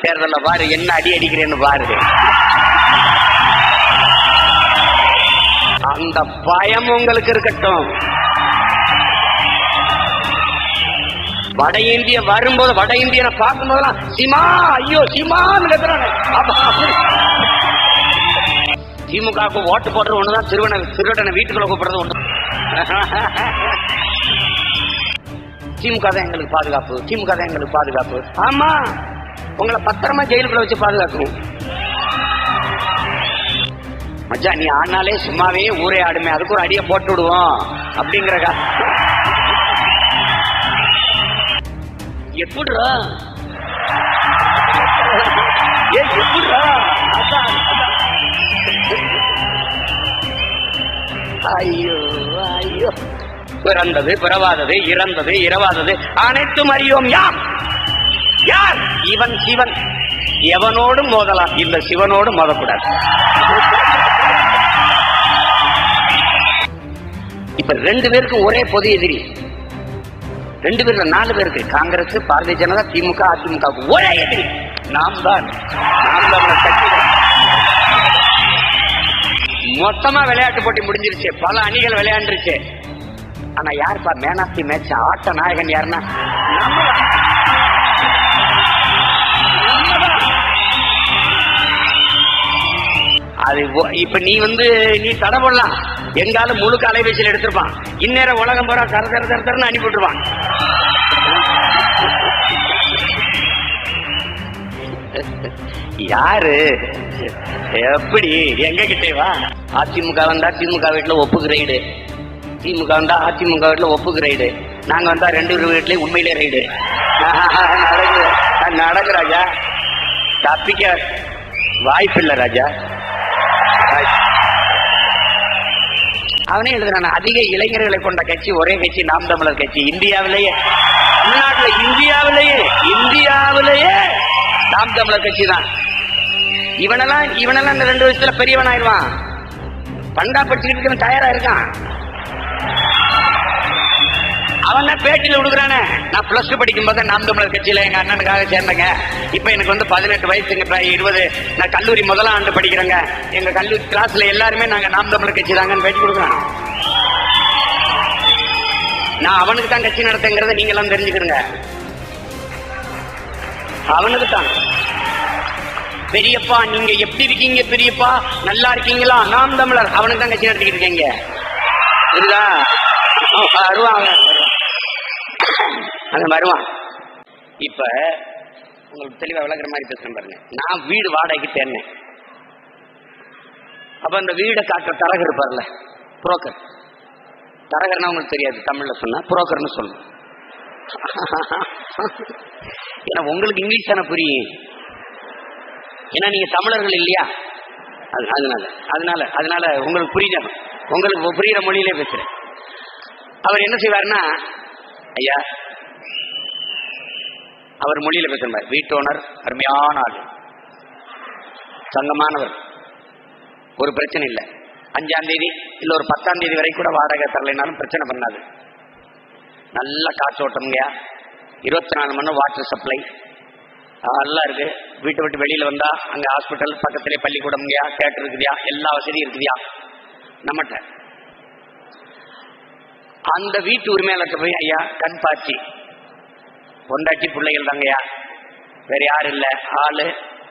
தேர்தல்ல பாரு என்ன அடி அடிக்கிறேன்னு பாரு. அந்த பயம் உங்களுக்கு இருக்கட்டும். வட இந்திய வரும்போது வட இந்தியனை பார்க்கும் சிமா ஐயோ சிமான்னு கத்துறாங்க திமுகவுக்கு ஓட்டு போடுறது ஒண்ணுதான் திருவனை திருவடனை வீட்டுக்குள்ள கூப்பிடுறது ஒன்று திமுக தான் எங்களுக்கு பாதுகாப்பு திமுக தான் எங்களுக்கு பாதுகாப்பு. ஆமா. உங்களை பத்திரமா ஜெயிலுக்குள்ள வச்சு பாதுகாக்கணும். மச்சான் நீ ஆனாலே சும்மாவே ஊரே ஆடுமே அதுக்கு ஒரு அடியை போட்டு விடுவோம் அப்படிங்கிற கா- எப்படிடா? ஐயோ ஐயோ. பிறந்தது பிறவாதது இறந்தது இரவாதது அனைத்தும் அறியோம் யாம்? சிவன் இவன் சிவன். எவனோடும் மோதலாம் இந்த சிவனோடும் மோதக்கூடாது. இப்ப ரெண்டு பேருக்கும் ஒரே பொது எதிரி. ரெண்டு பேர்ல நாலு பேருக்கு காங்கிரஸ் பாரதிய ஜனதா திமுக அதிமுக. ஒரே எதிரி. நாம் தான் நாம் தான் மொத்தமா விளையாட்டு போட்டி முடிஞ்சிருச்சு. பல அணிகள் விளையாண்டுருச்சு. ஆனா யாருப்பா? மேன் ஆஃப் தி மேட்ச் ஆட்ட நாயகன் யாருன்னா? அது இப்ப நீ வந்து நீ தடை போடலாம். எங்காலும் முழுக்க அலைபேசியில் எடுத்திருப்பான். இந்நேரம் உலகம் பூரா தர தர தர தரன்னு அனுப்பி விட்டுருவான். யாரு? எப்படி? எங்க கிட்டே வா. அதிமுக வந்தா திமுக வீட்டுல ஒப்புக்கு ரைடு திமுக வந்தா அதிமுக வீட்டுல ஒப்புக்கு ரைடு நாங்க வந்தா ரெண்டு பேர் வீட்லயும் உண்மையிலே ரைடு நடக்கு நடக்கு ராஜா. தப்பிக்க வாய்ப்பில்லை ராஜா. அவனே எழுதுறான் அதிக இளைஞர்களை கொண்ட கட்சி ஒரே கட்சி நாம் தமிழர் கட்சி. இந்தியாவிலேயே. தமிழ்நாட்டில் இந்தியாவிலேயே இந்தியாவிலேயே நாம் தமிழர் கட்சி தான். இவனெல்லாம் இவனெல்லாம் இந்த ரெண்டு வருஷத்துல பெரியவன் ஆயிடுவான் பண்டா படிச்சுக்கிட்டு தயாரா இருக்கான். அவன் தான் பேட்டியில் விடுக்கிறானே நான் பிளஸ் டூ படிக்கும் போது நாம் தமிழர் கட்சியில் எங்கள் அண்ணனுக்காக சேர்ந்தேங்க. இப்போ எனக்கு வந்து பதினெட்டு வயசுங்க இப்ப இருபது. நான் கல்லூரி முதலாம் ஆண்டு படிக்கிறேங்க. எங்கள் கல்லூரி கிளாஸில் எல்லாருமே நாங்கள் நாம் தமிழர் கட்சி தாங்கன்னு பேட்டி கொடுக்குறான் நான் அவனுக்கு தான் கட்சி நடத்துங்கிறத நீங்களாம் எல்லாம் தெரிஞ்சுக்கிறங்க அவனுக்கு தான். பெரியப்பா நீங்க எப்படி இருக்கீங்க பெரியப்பா? நல்லா இருக்கீங்களா? நாம் தமிழர். அவனுக்கு தான் கட்சி நடத்திக்கிட்டு இருக்கீங்க. புரியுதா? அவன். அவன். வருவான் இப்ப உங்களுக்கு தெளிவா விளக்குற மாதிரி பேசுறேன் பாருங்க. நான் வீடு வாடகைக்கு தேர்னேன் அப்ப அந்த வீடை காட்டுற தரகர் இருப்பார்ல புரோக்கர். தரகர்னா உங்களுக்கு தெரியாது தமிழ்ல சொன்னா புரோக்கர்னு சொல்லணும் ஏன்னா உங்களுக்கு இங்கிலீஷ் தானே புரியும். ஏன்னா நீங்க தமிழர்கள் இல்லையா? அது- அதனால அதனால அதனால உங்களுக்கு புரியுத உங்களுக்கு புரியுற மொழியிலே பேசுறேன். அவர் என்ன செய்வாருன்னா ஐயா அவர் மொழியில பேசுறார் வீட்டு ஓனர் அருமையான ஆள். சங்கமானவர். ஒரு பிரச்சனை இல்லை. அஞ்சாம் தேதி இல்லை ஒரு பத்தாம் தேதி வரை கூட வாடகை தரலைனாலும் பிரச்சனை பண்ணாது. நல்ல காற்றோட்டம்ங்கயா இருபத்தி நாலு மணி வாட்டர் சப்ளை நல்லா இருக்கு. வீட்டை விட்டு வெளியில வந்தா அங்க ஹாஸ்பிட்டல் பக்கத்திலே பள்ளிக்கூடம்ங்கயா தேட்டர் இருக்குதியா எல்லா வசதியும் இருக்குதியா? நம்மகிட்ட. அந்த வீட்டு உரிமையாளர்கிட்ட போய் ஐயா கண் பாய்ச்சி பொண்டாட்டி பிள்ளைகள் தாங்கய்யா வேற யாரும் இல்லை? ஆளு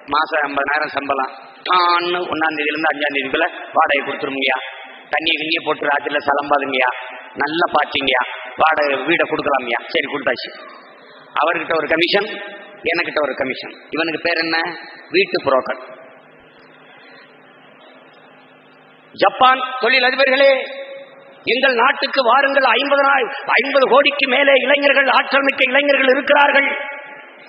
மாசம் ஐம்பதாயிரம் சம்பளம். தான்னு ஒன்னாம் தேதியிலிருந்து அஞ்சாம் தேதிக்குள்ள வாடகை கொடுத்துருங்கய்யா. தண்ணி கிண்ணிய போட்டு ராத்திரில சலம்பாதுங்கய்யா. நல்லா பாய்ச்சிங்கய்யா. வாடகை வீடை கொடுக்கலாம்யா. சரி கொடுத்தாச்சு. அவர்கிட்ட ஒரு கமிஷன் எனக்கிட்ட ஒரு கமிஷன் இவனுக்கு பேர் என்ன? வீட்டு புரோக்கர். ஜப்பான் தொழில் அதிபர்களே எங்கள் நாட்டுக்கு வாருங்கள் ஐம்பது நாள் ஐம்பது கோடிக்கு மேலே இளைஞர்கள் ஆற்றல் மிக்க இளைஞர்கள் இருக்கிறார்கள்.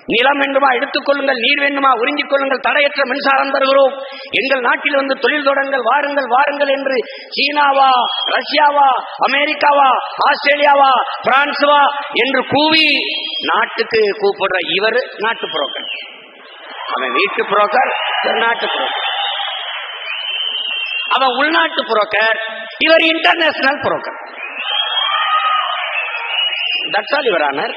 நிலம் வேண்டுமா எடுத்துக்கொள்ளுங்கள் நீர் வேண்டுமா உறிஞ்சிக் கொள்ளுங்கள் தடையற்ற மின்சாரம் தருகிறோம். எங்கள் நாட்டில் வந்து தொழில் தொடங்கள் வாருங்கள் வாருங்கள் என்று சீனாவா ரஷ்யாவா அமெரிக்காவா ஆஸ்திரேலியாவா பிரான்ஸ்வா என்று கூவி நாட்டுக்கு கூப்பிடுற இவர் நாட்டு புரோக்கர். அவன் வீட்டு புரோக்கர் நாட்டு புரோக்கர். அவன் உள்நாட்டு புரோக்கர். இவர் international broker that's all your honour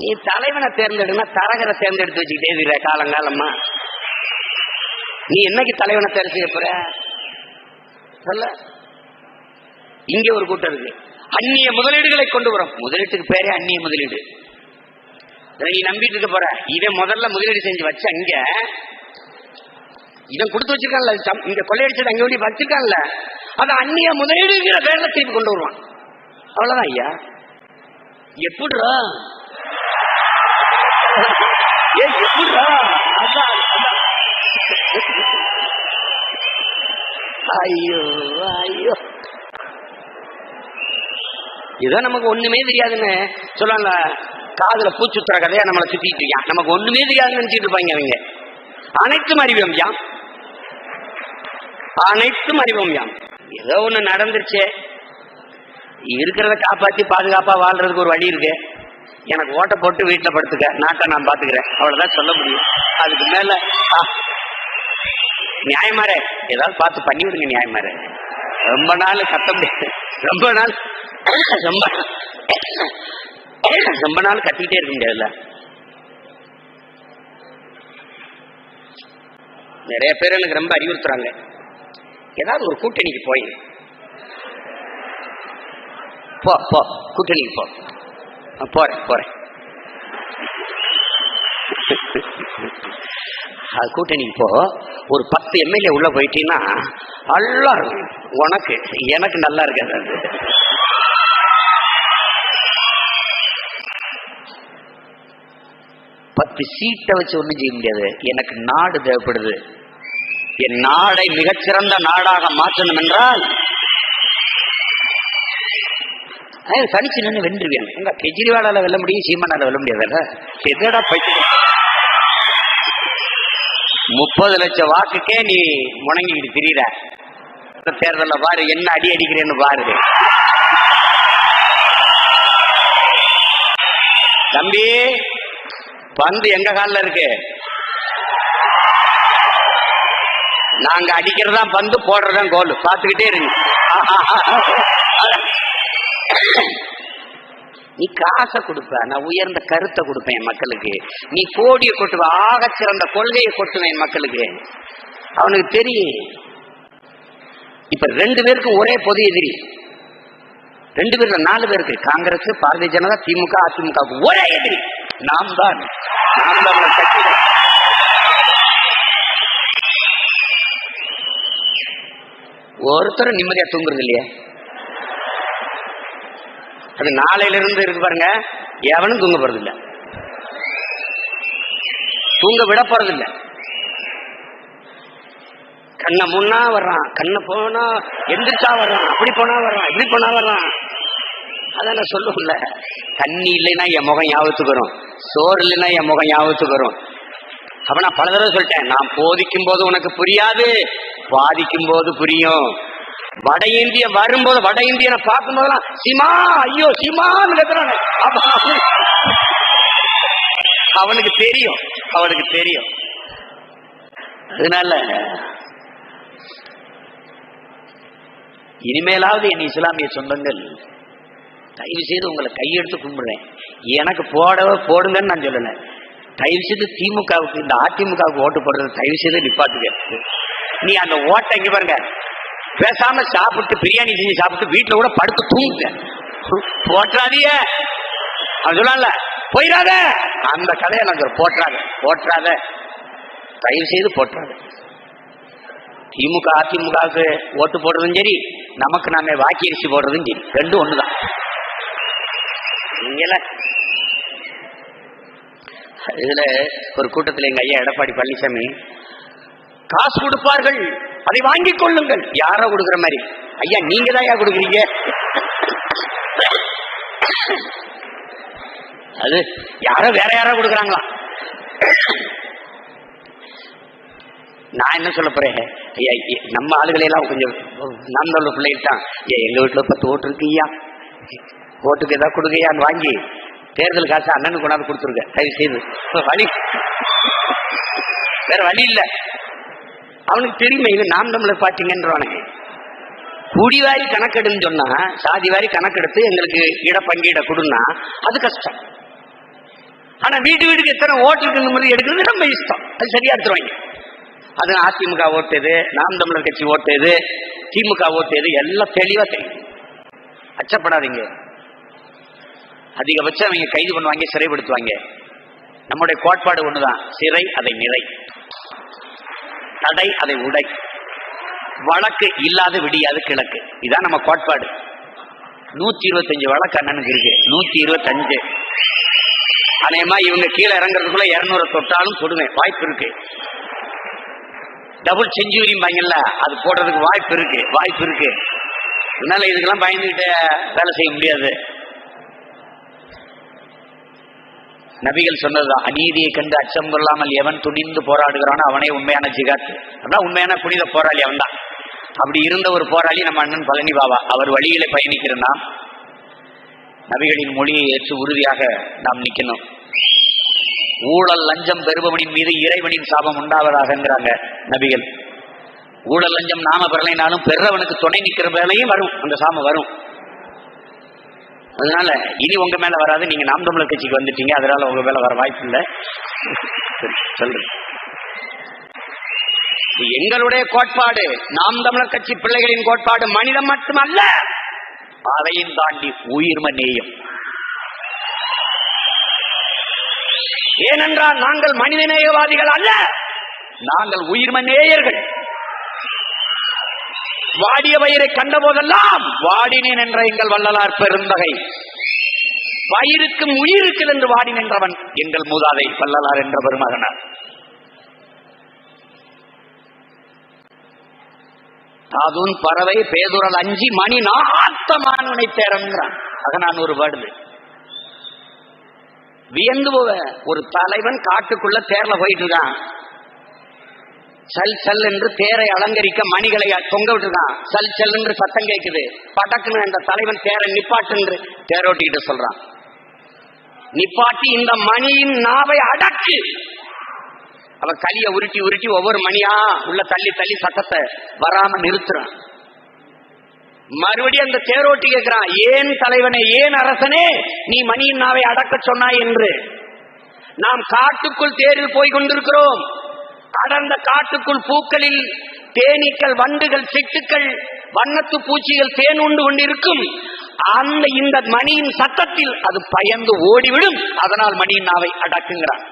நீ தலைவனை தேர்ந்தெடுனா தரகரை தேர்ந்தெடுத்து வச்சுக்கிட்டே இருக்கிற காலங்காலமா? நீ என்னைக்கு தலைவனை தேர்வு செய்ய போற? சொல்ல. இங்க ஒரு கூட்டம் இருக்கு. அந்நிய முதலீடுகளை கொண்டு வரும். முதலீட்டுக்கு பேரே அந்நிய முதலீடு. நீ நம்பிட்டு இருக்க போற. இவன் முதல்ல முதலீடு செஞ்சு வச்ச அங்க இவன் கொடுத்து வச்சிருக்கான்ல சம்- இங்க கொள்ளையடிச்சது அங்க ஓடி வச்சிருக்கான்ல அதை அந்நிய முதலீடுங்கிற பேர்ல திருப்பி கொண்டு வருவான். அவ்வளவுதான் ஐயா. எப்படிரா ஏ எப்படிரா ஐயோ ஐயோ. இதோ நமக்கு ஒண்ணுமே தெரியாதுன்னு சொல்லல காதுல பூச்சுத்துற கதையா நம்மளை சுத்திட்டு இருக்கான் நமக்கு ஒண்ணுமே தெரியாதுன்னு நினைச்சிட்டு இருப்பாங்க அவங்க அனைத்தும் அறிவியம் யாம் அனைத்தும் அறிவோம் யாம். ஏதோ ஒண்ணு நடந்துருச்சு. இருக்கிறத காப்பாத்தி பாதுகாப்பா வாழ்றதுக்கு ஒரு வழி இருக்கு. எனக்கு ஓட்ட போட்டு வீட்டுல படுத்துக்க. நாட்டை நான் பாத்துக்கிறேன். அவ்வளவுதான் சொல்ல முடியும். அதுக்கு மேல ஆ, நியாயமாரே ஏதாவது பார்த்து பண்ணி விடுங்க நியாயமாரே. ரொம்ப நாள் கத்த முடியாது. ரொம்ப நாள் ரொம்ப ரொம்ப நாள் கத்திக்கிட்டே இருக்க முடியாதுல்ல. நிறைய பேர் எனக்கு ரொம்ப அறிவுறுத்துறாங்க. ஏதாவது ஒரு கூட்டணிக்கு போய். போ போ கூட்டணிக்கு போ. போறேன் போறேன். அது கூட்டணிக்கு போ. ஒரு பத்து எம்எல்ஏ உள்ள போயிட்டீங்கன்னா நல்லா இருக்கும் உனக்கு எனக்கு நல்லா இருக்காது அது. பத்து சீட்டை வச்சு ஒன்றும் செய்ய முடியாது. எனக்கு நாடு தேவைப்படுது. என் நாடை மிகச்சிறந்த நாடாக மாற்றணும் என்றால் அஹ் தனிச்சு நின்று வென்றுவேன் எங்க கெஜ்ரிவாலால வெல்ல முடியும் சீமானால வெல்ல முடியாதுல்ல எதடா பைத்து. முப்பது லட்சம் வாக்குக்கே நீ முணங்கிட்டு திரியிற. தேர்தல பாரு என்ன அடி அடிக்கிறேன்னு பாரு. தம்பி பந்து எங்க காலில் இருக்கு? நாங்க அடிக்கிறதா பந்து போடுறதா கோல் பார்த்துக்கிட்டே இருங்க. நீ காசை கொடுப்ப நான் உயர்ந்த கருத்தை கொடுப்பேன் என் மக்களுக்கு. நீ கோடியை கொட்டுவ ஆக சிறந்த கொள்கையை கொட்டுவேன் என் மக்களுக்கு. அவனுக்கு தெரியும். இப்ப ரெண்டு பேருக்கும் ஒரே பொது எதிரி. ரெண்டு பேர்ல நாலு பேருக்கு காங்கிரஸ் பாரதிய ஜனதா திமுக அதிமுக ஒரே எதிரி. நாம் தான் நாம் தான் கட்சிகள். ஒருத்தரும் நிம்மதியா தூங்குறது இல்லையே? அது நாளையில இருந்து இருக்கு பாருங்க எவனும் தூங்க போறது இல்ல தூங்க விட போறது இல்ல கண்ணை முன்னா வர்றான் கண்ணை போனா எந்திரிச்சா வர்றான் அப்படி போனா வர்றான் இப்படி போனா வர்றான். அதான் நான் சொல்லுவேன்ல தண்ணி இல்லைன்னா என் முகம் ஞாபகத்துக்கு வரும்? சோறு இல்லைன்னா என் முகம் ஞாபகத்துக்கு வரும்? அப்ப நான் பல தடவை சொல்லிட்டேன் நான் போதிக்கும் போது உனக்கு புரியாது பாதிக்கும் போது புரியும். வட இந்திய வரும்போது வட இந்தியனை பார்க்கும் போதெல்லாம் சிமா ஐயோ சிமான்னு கத்துறானே. அவனுக்கு- தெரியும் அவனுக்கு தெரியும். அதனால இனிமேலாவது என் இஸ்லாமிய சொந்தங்கள் தயவு செய்து உங்களை கையெடுத்து கும்பிடுறேன். எனக்கு போட போடுங்கன்னு நான் சொல்லலை. தயவு செய்து திமுகவுக்கு இந்த அதிமுகவுக்கு ஓட்டு போடுறது தயவு செய்து நிப்பாட்டுங்க. நீ அந்த ஓட்டை இங்க பாருங்க. பேசாம சாப்பிட்டு பிரியாணி செஞ்சு சாப்பிட்டு வீட்டுல கூட படுத்து தூங்குங்க. போற்றாதீங்க. அவன் சொல்லல போயிடாத. அந்த கதையை நான் போட்டுறாங்க போட்டுறாத தயவு செய்து போட்டுறாங்க திமுக அதிமுகவுக்கு ஓட்டு போடுறதும் சரி நமக்கு நாம வாக்கி அரிசி போடுறதும் சரி. ரெண்டும் ஒண்ணுதான். இதுல ஒரு கூட்டத்தில் எங்க ஐயா எடப்பாடி பழனிசாமி காசு கொடுப்பார்கள். அதை வாங்கிக் கொள்ளுங்கள். யாரோ கொடுக்கிற மாதிரி. ஐயா நீங்க தான் ஐயா கொடுக்குறீங்க? அது யாரோ வேற யாரோ கொடுக்குறாங்களா? நான் என்ன சொல்ல போறேன்? ஐயா நம்ம ஆளுகளையெல்லாம் கொஞ்சம் நாம் உள்ள பிள்ளைகிட்டான் ஐயா எங்க வீட்டுல பத்து ஓட்டு இருக்கு ஐயா. ஓட்டுக்கு ஏதாவது கொடுக்கையான்னு வாங்கி தேர்தல் காசு அண்ணனுக்கு கொண்டாந்து கொடுத்துருங்க. தயவு செய்து வழி வேற வழி இல்ல. அவனுக்கு தெரியுமே இது நாம் தமிழர் பாட்டிங்கன்றவானுங்க குடிவாரி கணக்கெடுன்னு சொன்னா சாதி வாரி கணக்கெடுத்து எங்களுக்கு இட பங்கீட கொடுன்னா அது கஷ்டம். ஆனா வீட்டு வீட்டுக்கு எத்தனை ஓட்டு இருக்குன்னு மாதிரி எடுக்கிறது ரொம்ப இஷ்டம். அது சரியா எடுத்துருவாங்க. அது அதிமுக ஓட்டுது நாம் தமிழர் கட்சி ஓட்டுது திமுக ஓட்டுது எல்லாம் தெளிவா தெரியும். அச்சப்படாதீங்க. அதிகபட்சம் அவங்க கைது பண்ணுவாங்க சிறைப்படுத்துவாங்க. நம்முடைய கோட்பாடு ஒண்ணுதான். சிறை அதை நிறை. தடை அதை உடை. வழக்கு இல்லாத விடியாது கிழக்கு. இதான் நம்ம கோட்பாடு. நூத்தி இருபத்தஞ்சு வழக்கு அண்ணனுக்கு இருக்கு. நூத்தி இருபத்தஞ்சு அநேகமா இவங்க கீழே இறங்குறதுக்குள்ள இருநூறு தொட்டாலும் தொடுவேன் வாய்ப்பு இருக்கு. டபுள் செஞ்சுரிம்பாங்கல்ல அது போடுறதுக்கு வாய்ப்பு இருக்கு. வாய்ப்பு இருக்கு. அதனால இதுக்கெல்லாம் பயந்துகிட்டு வேலை செய்ய முடியாது. நபிகள் சொன்னதுதான் அநீதியை கண்டு அச்சம் கொள்ளாமல் எவன் துணிந்து போராடுகிறானோ அவனே உண்மையான ஜிகாத். அப்படின்னா உண்மையான புனித போராளி அவன்தான். அப்படி இருந்த ஒரு போராளி நம்ம அண்ணன் பழனி பாபா. அவர் வழியில பயணிக்கிற நபிகளின் மொழியை ஏற்று உறுதியாக நாம் நிக்கணும். ஊழல் லஞ்சம் பெறுபவனின் மீது இறைவனின் சாபம் உண்டாவதாகங்கிறாங்க நபிகள். ஊழல் லஞ்சம் நாம பெறலைனாலும் பெறவனுக்கு துணை நிக்கிற வேலையும் வரும். அந்த சாபம் வரும். அதனால இனி உங்க மேல வராது. நீங்க நாம் தமிழர் கட்சிக்கு வந்துட்டீங்க. அதனால உங்க மேல வர வாய்ப்பு இல்லை. சொல்றேன். எங்களுடைய கோட்பாடு. நாம் தமிழர் கட்சி பிள்ளைகளின் கோட்பாடு மனிதம் மட்டுமல்ல. அதையும் தாண்டி உயிர்ம நேயம் ஏனென்றால் நாங்கள் மனிதநேயவாதிகள் அல்ல. நாங்கள் உயிர்ம நேயர்கள் வாடிய வயிறை கண்ட போதெல்லாம் வாடினேன் என்ற எங்கள் வள்ளலார் பெருந்தகை. வயிறுக்கும் உயிருக்கும் என்று வாடி நின்றவன் எங்கள் மூதாதை வள்ளலார் என்ற பெருமகனார். தாதுன் பறவை பேதுரல் அஞ்சு மணி நாத்த மானுனை தேரன்றான் அகனான் ஒரு வருது வியந்து போவ ஒரு தலைவன் காட்டுக்குள்ள தேர்ல போயிட்டு இருக்கான். சல் சல் என்று தேரை அலங்கரிக்க மணிகளை தொங்க விட்டுருக்கான் சல் சல் என்று சத்தம் கேட்குது. பட்டக்குன்னு அந்த தலைவன் தேரை நிப்பாட்டு என்று தேரோட்டிக்கிட்ட சொல்றான். நிப்பாட்டி இந்த மணியின் நாவை அடக்கு அவ கலிய உருட்டி உருட்டி ஒவ்வொரு மணியா உள்ள தள்ளி தள்ளி சத்தத்தை வராம நிறுத்துறான். மறுபடியும் அந்த தேரோட்டி கேட்கிறான் ஏன் தலைவனே ஏன் அரசனே நீ மணியின் நாவை அடக்க சொன்னாய் என்று? நாம் காட்டுக்குள் தேரில் போய் கொண்டிருக்கிறோம். அடர்ந்த காட்டுக்குள் பூக்களில் தேனீக்கள் வண்டுகள் சிட்டுக்கள் வண்ணத்து பூச்சிகள் தேன் உண்டு கொண்டிருக்கும். அந்த இந்த மணியின் சத்தத்தில் அது பயந்து ஓடிவிடும். அதனால் மணியின் நாவை அடக்குங்கிறான்.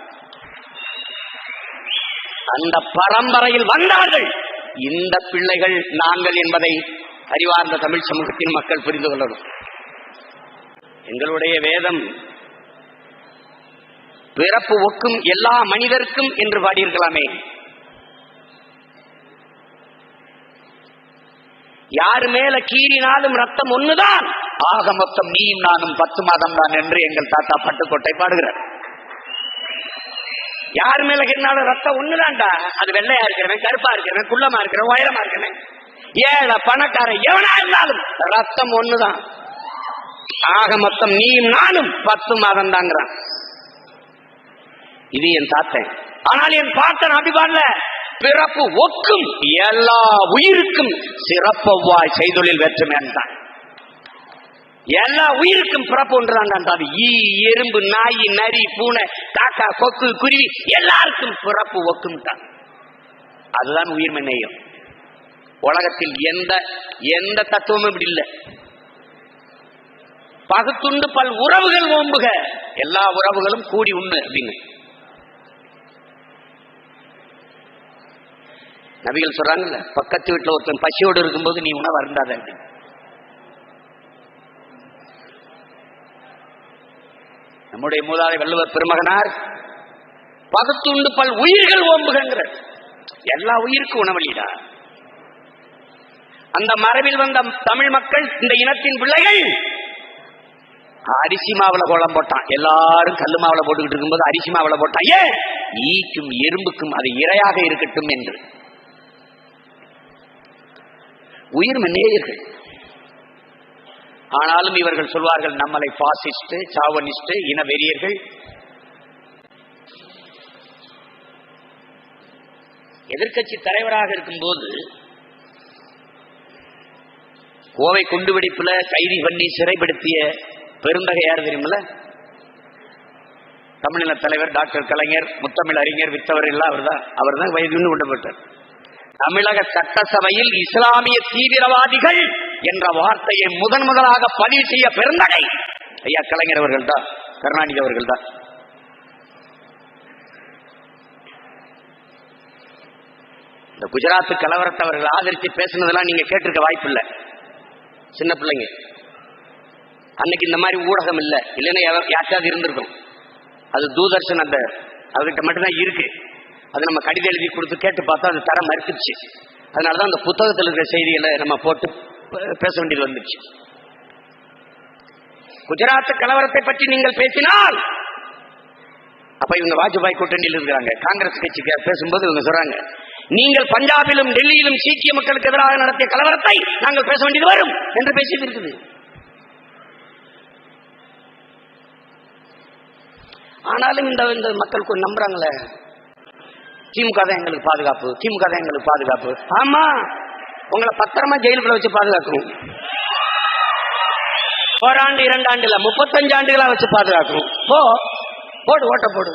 அந்த பரம்பரையில் வந்தார்கள். இந்த பிள்ளைகள் நாங்கள் என்பதை அறிவார்ந்த தமிழ் சமூகத்தின் மக்கள் புரிந்து கொள்ளணும். எங்களுடைய வேதம் பிறப்பு ஒக்கும் எல்லா மனிதருக்கும் என்று பாடியிருக்கலாமே. யாரு மேல கீறினாலும் ரத்தம் ஒண்ணுதான். ஆக மொத்தம் நீயும் நானும் பத்து மாதம் தான் என்று எங்கள் தாத்தா பட்டுக்கோட்டை பாடுகிறார். யார் மேல கீறினாலும் ரத்தம் ஒண்ணுதான்டா. அது வெள்ளையா இருக்கிறவன் கருப்பா இருக்கிறவன் குள்ளமா இருக்கிறவன் உயரமா இருக்கிறவன். ஏழை பணக்காரன் எவனா இருந்தாலும் ரத்தம் ஒண்ணுதான். ஆக மொத்தம் நீயும் நானும் பத்து மாதம் தாங்கிறான். இது என் தாத்தன் ஆனால் என் பாட்டன் அபிபான்ல பிறப்பு ஒக்கும் எல்லா உயிருக்கும் சிறப்பவ்வாய் செய்தொழில் வெற்றுமே தான் எல்லா உயிருக்கும் பிறப்பு ஒன்றுதான் அது ஈ எறும்பு நாய் நரி பூனை காக்கா கொக்கு குருவி எல்லாருக்கும் பிறப்பு ஒக்கும் தான். அதுதான் உயிர்மை நேயம் உலகத்தில் எந்த எந்த தத்துவமும் இப்படி இல்லை. பகுத்துண்டு பல் உறவுகள் ஓம்புக எல்லா உறவுகளும் கூடி உண்ணு அப்படின்னு. நபிகள் சொல்றாங்கல்ல பக்கத்து வீட்டுல ஒருத்தன் பசியோடு இருக்கும்போது நீ உணவு அருந்தாத அப்படின்னு நம்முடைய மூதாதை வள்ளுவர் பெருமகனார் பகத்துண்டு பல் உயிர்கள் ஓம்புகின்ற எல்லா உயிருக்கும் உணவளிடா. அந்த மரபில் வந்த தமிழ் மக்கள் இந்த இனத்தின் பிள்ளைகள் அரிசி மாவுல கோலம் போட்டான். எல்லாரும் கல்லு மாவுல போட்டுக்கிட்டு இருக்கும்போது அரிசி மாவுல போட்டான். ஏன்? ஈக்கும் எறும்புக்கும் அது இரையாக இருக்கட்டும் என்று. உயிர் நேயர்கள். ஆனாலும் இவர்கள் சொல்வார்கள் நம்மளை பாசிஸ்ட் சாவனிஸ்ட் இன வெறியர்கள் எதிர்கட்சி தலைவராக இருக்கும்போது கோவை குண்டுவெடிப்புல கைதி பண்ணி சிறைப்படுத்திய பெருந்தகை யார் தெரியுமில்ல? தமிழின தலைவர் டாக்டர் கலைஞர் முத்தமிழ் அறிஞர் வித்தவர் எல்லாம் அவர்தான். அவர் தான் வயது கொண்டப்பட்டார் தமிழக சட்டசபையில் இஸ்லாமிய தீவிரவாதிகள் என்ற வார்த்தையை முதன் முதலாக பதிவு செய்ய பிறந்தடை ஐயா கலைஞர் அவர்கள் தான் கருணாநிதி அவர்கள் தான் இந்த குஜராத் கலவரத்தை அவர்கள் ஆதரித்து பேசுனதெல்லாம் நீங்க கேட்டிருக்க வாய்ப்பு இல்லை சின்ன பிள்ளைங்க. அன்னைக்கு இந்த மாதிரி ஊடகம் இல்லை. இல்லைன்னா யாருக்காவது இருந்திருக்கும். அது தூதர்ஷன் அந்த அவர்கிட்ட மட்டும்தான் இருக்கு. அது நம்ம கடிதம் எழுதி கொடுத்து கேட்டு பார்த்தா அது தரம் மறுத்துச்சு. அதனாலதான் அந்த புத்தகத்தில் இருக்கிற செய்திகளை நம்ம போட்டு பேச வேண்டியது வந்துச்சு. குஜராத் கலவரத்தை பற்றி நீங்கள் பேசினால் அப்ப இவங்க வாஜ்பாய் கூட்டணியில் இருக்கிறாங்க. காங்கிரஸ் கட்சிக்கு பேசும்போது இவங்க சொல்றாங்க நீங்கள் பஞ்சாபிலும் டெல்லியிலும் சீக்கிய மக்களுக்கு எதிராக நடத்திய கலவரத்தை நாங்கள் பேச வேண்டியது வரும் என்று பேசிட்டு இருக்குது. ஆனாலும் இந்த இந்த மக்கள் கொஞ்சம் நம்புறாங்களே. திமுக தான் எங்களுக்கு பாதுகாப்பு திமுக தான் எங்களுக்கு பாதுகாப்பு. ஆமா உங்களை பத்திரமா ஜெயிலுக்குள்ள வச்சு பாதுகாக்கணும். ஓராண்டு இரண்டு ஆண்டு இல்ல முப்பத்தஞ்சு ஆண்டுகளா வச்சு பாதுகாக்கணும். போ போடு ஓட்ட போடு.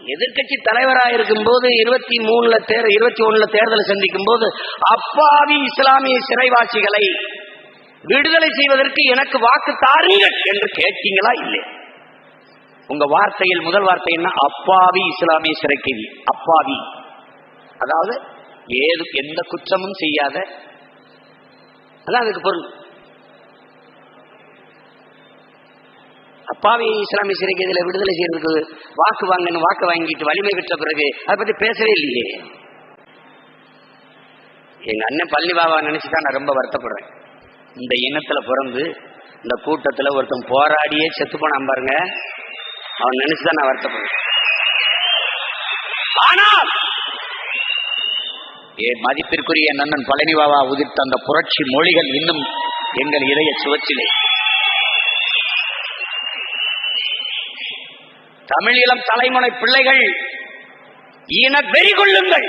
எதிர்க்கட்சி தலைவராக இருக்கும்போது இருபத்தி மூணுல தேர் இருபத்தி ஒண்ணுல தேர்தலை சந்திக்கும் போது அப்பாவி இஸ்லாமிய சிறைவாசிகளை விடுதலை செய்வதற்கு எனக்கு வாக்கு தாருங்கள் என்று கேட்டீங்களா இல்லை உங்க வார்த்தையில் முதல் வார்த்தை என்ன? அப்பாவி இஸ்லாமிய சிறைக்கைதி அப்பாவி. அதாவது ஏது எந்த குற்றமும் செய்யாத. அதான் அதுக்கு பொருள். அப்பாவி இஸ்லாமிய சிறைக்கைதியில விடுதலை செய்யறதுக்கு வாக்கு வாங்கன்னு வாக்கு வாங்கிட்டு வலிமை பெற்ற பிறகு அதை பத்தி பேசவே இல்லையே. எங்க அண்ணன் பள்ளி பாபா நினைச்சுதான் நான் ரொம்ப வருத்தப்படுறேன். இந்த இனத்துல பிறந்து இந்த கூட்டத்துல ஒருத்தன் போராடியே செத்து போனான் பாருங்க. அவன் நினைச்சுதான் நான் வருத்தப்படுறேன் ஆனால் ஏ மதிப்பிற்குரிய நன்னன் பழனி பாபா உதிர்த்த அந்த புரட்சி மொழிகள் இன்னும் எங்கள் இதய சுவற்றிலே. தமிழீழம் தலைமுறை பிள்ளைகள் இன வெறி கொள்ளுங்கள்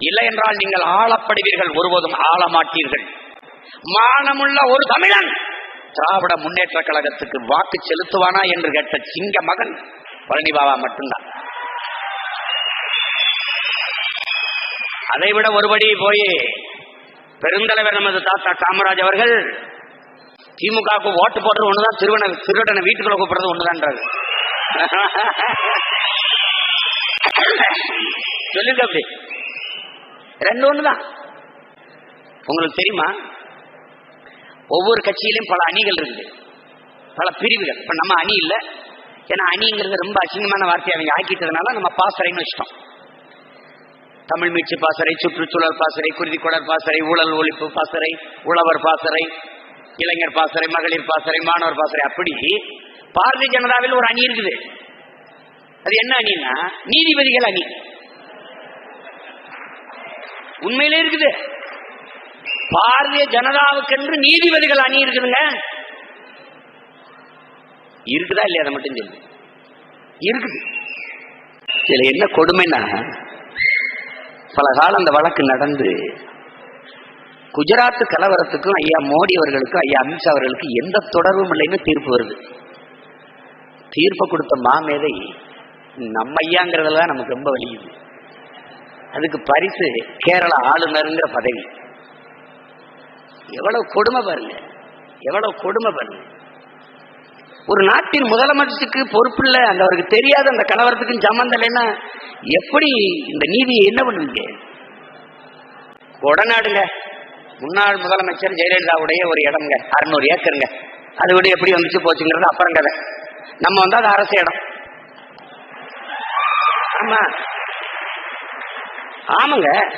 இல்லை என்றால் நீங்கள் ஆளப்படுவீர்கள் ஒருபோதும் ஆள மாட்டீர்கள் மானமுள்ள ஒரு தமிழன் திராவிட முன்னேற்ற கழகத்துக்கு வாக்கு செலுத்துவானா என்று கேட்ட சிங்க மகன் பழனி பாபா மட்டும்தான். அதைவிட ஒருபடி போய் பெருந்தலைவர் நமது தாத்தா காமராஜ் அவர்கள் திமுகவுக்கு ஓட்டு போடுறது ஒண்ணுதான் திருவன திருடனை வீட்டுக்குள்ள கூப்பிடுறது ஒண்ணுதான்றாரு. சொல்லுங்க அப்படி. ரெண்டு ஒண்ணுதான். உங்களுக்கு தெரியுமா? ஒவ்வொரு கட்சியிலும் பல அணிகள் இருக்குது. பல பிரிவுகள். இப்போ நம்ம அணி இல்லை. ஏன்னா அணிங்கிறது ரொம்ப அசிங்கமான வார்த்தையை அவங்க ஆக்கிட்டதுனால நம்ம பாசறைன்னு வச்சிட்டோம். தமிழ் மீட்சி பாசறை சுற்றுச்சூழல் பாசறை குருதிக்குடர் பாசறை ஊழல் ஒழிப்பு பாசறை உழவர் பாசறை இளைஞர் பாசறை மகளிர் பாசறை மாணவர் பாசறை. அப்படி பாரதிய ஜனதாவில் ஒரு அணி இருக்குது. அது என்ன அணின்னா நீதிபதிகள் அணி. உண்மையிலே இருக்குது. பாரதிய ஜனதாவுக்கென்று நீதிபதிகள் அணி இருக்குதுங்க. இருக்குதா இல்லையா? அதை மட்டும் சொல்லு. இருக்குது. இதுல என்ன கொடுமைன்னா பல காலம் அந்த வழக்கு நடந்து குஜராத் கலவரத்துக்கும் ஐயா மோடி அவர்களுக்கும் ஐயா அமித்ஷா அவர்களுக்கு எந்த தொடர்பும் இல்லைன்னு தீர்ப்பு வருது. தீர்ப்பை கொடுத்த மாமேதை நம்ம ஐயாங்கிறதுல நமக்கு ரொம்ப வலியுது. அதுக்கு பரிசு கேரள ஆளுநருங்கிற பதவி. எவ்வளவு கொடுமை பாருங்க. எவ்வளவு கொடுமை பாருங்க. ஒரு நாட்டின் முதலமைச்சருக்கு பொறுப்பு இல்ல அந்த அவருக்கு தெரியாத அந்த கலவரத்துக்கும் சம்பந்தம் இல்லைன்னா எப்படி இந்த நீதியை என்ன பண்ணுவீங்க? கொடநாடுங்க. முன்னாள் முதலமைச்சர் ஜெயலலிதாவுடைய ஒரு இடம்ங்க அறுநூறு ஏக்கருங்க. அது விட எப்படி வந்துச்சு போச்சுங்கிறது அப்புறம் கதை. நம்ம வந்து அது அரசு இடம். ஆமா. ஆமாங்க.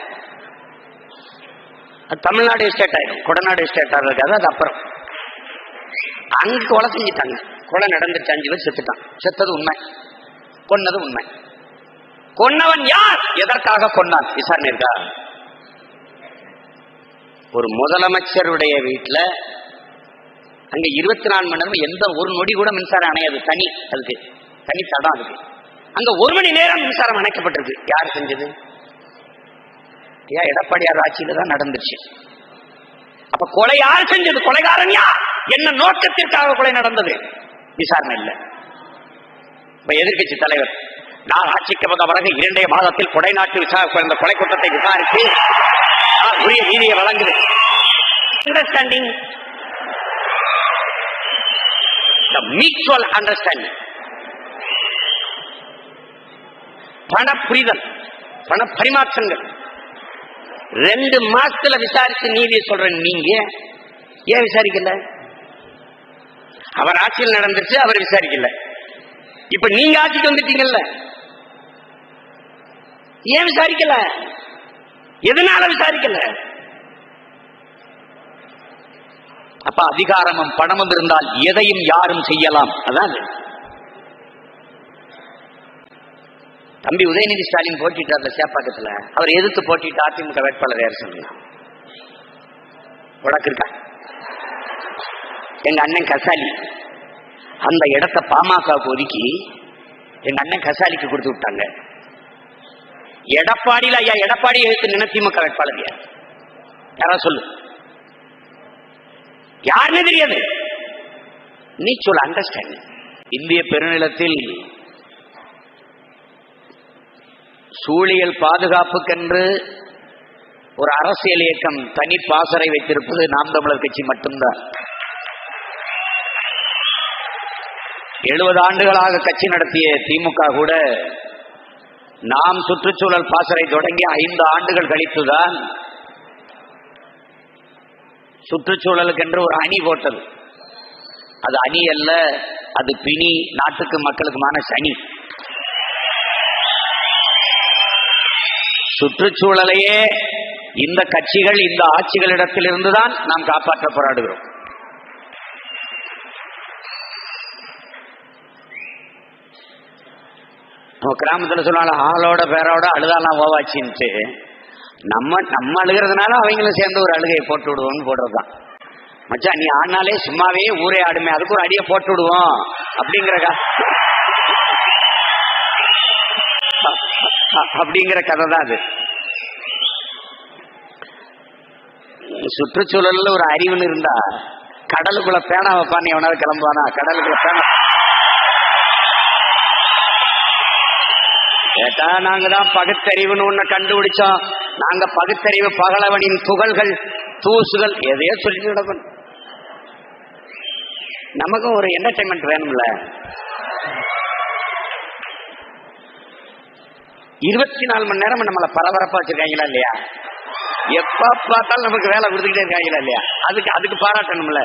அது தமிழ்நாடு எஸ்டேட் ஆயிடும் கொடநாடு எஸ்டேட் இருக்காது அது அப்புறம். அங்க கொலை செஞ்சுட்டாங்க. கொலை நடந்துச்சு அஞ்சு பேர் செத்துட்டான் செத்தது உண்மை. கொன்னது உண்மை. கொன்னவன் யார்? எதற்காக கொன்னான்? விசாரணை இருக்கா? ஒரு முதலமைச்சருடைய வீட்டில் அங்க இருபத்தி நாலு மணி நேரம் எந்த ஒரு நொடி கூட மின்சாரம் அணையாது. தனி அதுக்கு. தனி தடம் அதுக்கு. அங்க ஒரு மணி நேரம் மின்சாரம் அணைக்கப்பட்டிருக்கு. யார் செஞ்சது? ஐயா எடப்பாடியார் ஆட்சியில தான் நடந்துச்சு அப்ப கொலை யார் செஞ்சது கொலைகாரன் யார்? என்ன நோக்கத்திற்காக கொலை நடந்தது? விசாரணை இல்லை. இப்ப தலைவர் நான் ஆட்சிக்கு வந்த பிறகு இரண்டே மாதத்தில் கொடை நாட்டு விசாரணை கொலை குற்றத்தை விசாரித்து உரிய நீதியை வழங்குது அண்டர்ஸ்டாண்டிங் மியூச்சுவல் அண்டர்ஸ்டாண்டிங் பண புரிதல் பண பரிமாற்றங்கள் ரெண்டு மாசத்துல விசாரிச்சு நீதியை சொல்றேன் நீங்க ஏன் விசாரிக்கல? அவர் ஆட்சியில் நடந்துச்சு அவர் விசாரிக்கல. இப்ப நீங்க ஆட்சிக்கு வந்துட்டீங்கல்ல? ஏன் விசாரிக்கல? எதனால விசாரிக்கல? அப்ப அதிகாரமும் பணமும் இருந்தால் எதையும் யாரும் செய்யலாம். அதான் அது. தம்பி உதயநிதி ஸ்டாலின் போட்டிட்டார்ல சேப்பாக்கத்துல. அவர் எதிர்த்து போட்டிட்டு அதிமுக வேட்பாளர் யார் சொல்லுங்க உனக்கு இருக்கா? எங்க அண்ணன் கசாலி. அந்த இடத்த பாமகவுக்கு ஒதுக்கி எங்க அண்ணன் கசாலிக்கு கொடுத்து விட்டாங்க. எடப்பாடியில ஐயா எடப்பாடி எழுத்து நின திமுக வேட்பாளர் யார்? யாரா சொல்லு? யாருன்னு தெரியாது. நீ சொல்ல அண்டர்ஸ்டாண்டிங் இந்திய பெருநிலத்தில் சூழியல் பாதுகாப்புக்கென்று ஒரு அரசியல் இயக்கம் தனி பாசறை வைத்திருப்பது நாம் தமிழர் கட்சி மட்டும்தான். எழுபது ஆண்டுகளாக கட்சி நடத்திய திமுக கூட நாம் சுற்றுச்சூழல் பாசறை தொடங்கி ஐந்து ஆண்டுகள் கழித்துதான் சுற்றுச்சூழலுக்கென்று ஒரு அணி போட்டது. அது அணி அல்ல அது பிணி நாட்டுக்கு மக்களுக்குமான சனி. சுற்றுச்சூழலையே இந்த கட்சிகள் இந்த ஆட்சிகளிடத்திலிருந்து தான் நாம் காப்பாற்ற போராடுகிறோம். நம்ம கிராமத்தில் சொன்னால ஆளோட பேரோட அழுதாலாம் ஓவாச்சின்ட்டு. நம்ம நம்ம அழுகிறதுனால அவங்களும் சேர்ந்து ஒரு அழுகையை போட்டு விடுவோம்னு போடுறதுதான். மச்சான் நீ ஆடினாலே சும்மாவே ஊரே ஆடுமே அதுக்கு ஒரு அடியை போட்டு விடுவோம் அப்படிங்கிற அப்படிங்கிற கதை தான் அது. சுற்றுச்சூழல்ல ஒரு அறிவுன்னு இருந்தா கடலுக்குள்ள பேனா வைப்பான்னு எவனாவது கிளம்புவானா? கடலுக்குள்ள பேனா. கேட்டா நாங்க தான் பகுத்தறிவுன்னு ஒண்ணு கண்டுபிடிச்சோம். நாங்க பகுத்தறிவு பகலவனின் துகள்கள் தூசுகள் எதையோ சொல்லிட்டு கிடக்கணும். நமக்கும் ஒரு என்டர்டைன்மெண்ட் வேணும்ல. இருபத்தி நாலு மணி நேரம் நம்மளை பரபரப்பா வச்சிருக்காங்களா இல்லையா? எப்ப பார்த்தாலும் நமக்கு வேலை கொடுத்துக்கிட்டே இருக்காங்களா இல்லையா? அதுக்கு அதுக்கு பாராட்டணும்ல.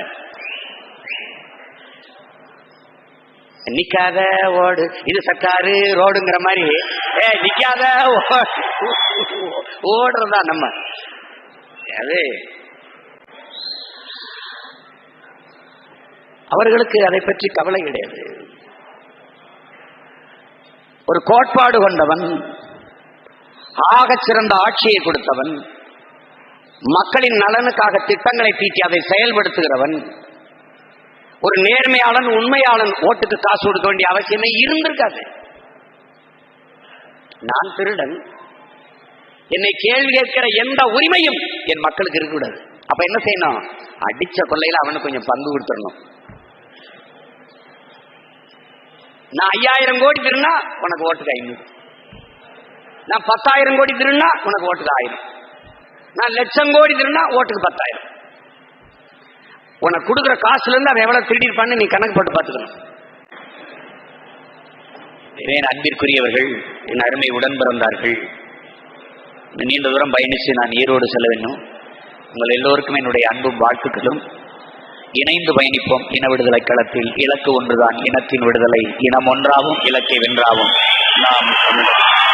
நிக்காத ஓடு. இது சக்காரு ரோடுங்கிற மாதிரி. ஏ நிக்காத ஓடுறதா நம்ம. அது. அவர்களுக்கு அதை பற்றி கவலை கிடையாது. ஒரு கோட்பாடு கொண்டவன் ஆகச் சிறந்த ஆட்சியை கொடுத்தவன் மக்களின் நலனுக்காக திட்டங்களை தீட்டி அதை செயல்படுத்துகிறவன் ஒரு நேர்மையாளன் உண்மையாளன் ஓட்டுக்கு காசு கொடுக்க வேண்டிய அவசியமே இருந்திருக்காது. நான் திருடன் என்னை கேள்வி கேட்கிற எந்த உரிமையும் என் மக்களுக்கு இருக்கக்கூடாது. அப்ப என்ன செய்யணும்? அடிச்ச கொள்ளையில அவனுக்கு கொஞ்சம் பங்கு கொடுத்துடணும். நான் ஐயாயிரம் கோடி திருநா உனக்கு ஓட்டுக்கு ஐநூறு. நான் பத்தாயிரம் கோடி திருநா உனக்கு ஓட்டுக்கு ஆயிரம். நான் லட்சம் கோடி திருநா ஓட்டுக்கு பத்தாயிரம். உனக்கு கொடுக்குற காசுல இருந்து அவன் எவ்வளவு திருடிருப்பான்னு நீ கணக்கு போட்டு பார்த்துக்கணும். அன்பிற்குரியவர்கள் என் அருமை உடன் பிறந்தார்கள். நீண்ட தூரம் பயணித்து நான் ஈரோடு செல்ல வேண்டும். உங்கள் எல்லோருக்கும் என்னுடைய அன்பும் வாழ்த்துக்களும். இணைந்து பயணிப்போம் இன விடுதலை களத்தில். இலக்கு ஒன்றுதான் இனத்தின் விடுதலை. இனம் ஒன்றாவும் இலக்கை வென்றாவும். நாம் தமிழர்.